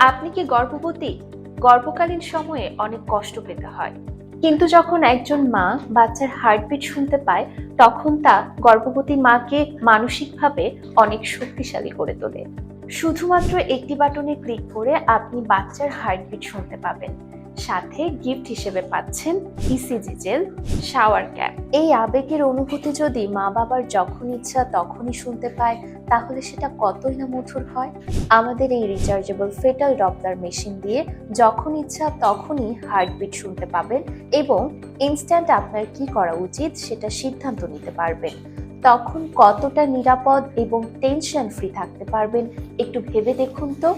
আপনি কি গর্ভবতী? গর্ভকালীন সময়ে অনেক কষ্ট পেতে হয়। কিন্তু যখন একজন মা বাচ্চার হার্টবিট শুনতে পায়, তখন তা গর্ভবতী মাকে মানসিকভাবে অনেক শক্তিশালী করে তোলে। শুধুমাত্র একটি বাটনে ক্লিক করে আপনি বাচ্চার হার্টবিট শুনতে পাবেন। সাথে গিফট হিসেবে পাচ্ছেন ইসিজি জেল শাওয়ার ক্যাপ এই আবেগের অনুভূতি যদি মা বাবার যখন ইচ্ছা তখনই শুনতে পায়, তাহলে সেটা কতই না মধুর হয়? আমাদের এই রিচার্জেবল ফেটাল ডপলার মেশিন দিয়ে যখন ইচ্ছা তখনই হার্টবিট শুনতে পাবেন এবং ইনস্ট্যান্ট আপনার কি করা উচিত সেটা সিদ্ধান্ত নিতে পারবেন। তখন কতটা নিরাপদ এবং টেনশন ফ্রি থাকতে পারবেন একটু ভেবে দেখুন তো।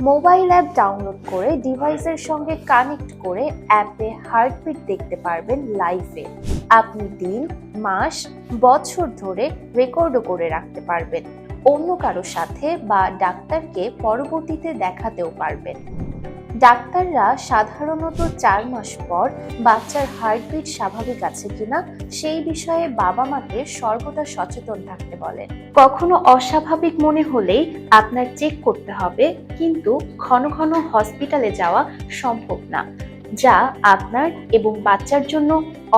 মোবাইল অ্যাপ ডাউনলোড করে ডিভাইসের সঙ্গে কানেক্ট করে অ্যাপে হার্টবিট দেখতে পারবেন লাইভে আপনি দিন, মাস, বছর ধরে রেকর্ডও করে রাখতে পারবেন। অন্য কারও সাথে বা ডাক্তারকে পরবর্তীতে দেখাতেও পারবেন। ডাক্তাররা সাধারণত চার মাস পর বাচ্চার হার্টবিট স্বাভাবিক আছে কিনা সেই বিষয়ে বাবা মাকে সর্বদা সচেতন থাকতে বলেন। কখনো অস্বাভাবিক মনে হলেই আপনার চেক করতে হবে, কিন্তু ঘন ঘন হসপিটালে যাওয়া সম্ভব না, যা আপনার এবং বাচ্চার জন্য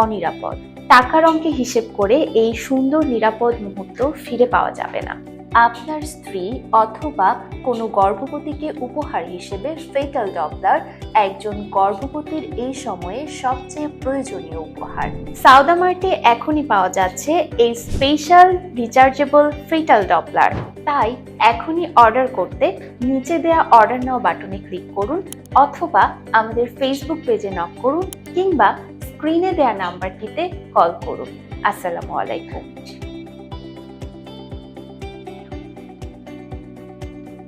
অনিরাপদ। টাকার অঙ্কে হিসেব করে এই সুন্দর নিরাপদ মুহূর্ত ফিরে পাওয়া যাবে না। আপনার স্ত্রী অথবা কোনো গর্ভবতীকে উপহার হিসেবে ফেটাল ডপলার একজন গর্ভবতীর এই সময়ে সবচেয়ে প্রয়োজনীয় উপহার। সাউদামার্টে এখনই পাওয়া যাচ্ছে এই স্পেশাল রিচার্জেবল ফেটাল ডপলার তাই এখনই অর্ডার করতে নিচে দেয়া অর্ডার নাও বাটনে ক্লিক করুন অথবা আমাদের ফেসবুক পেজে নক করুন কিংবা স্ক্রিনে দেয়া নাম্বারটিতে কল করুন। আসসালামু আলাইকুম।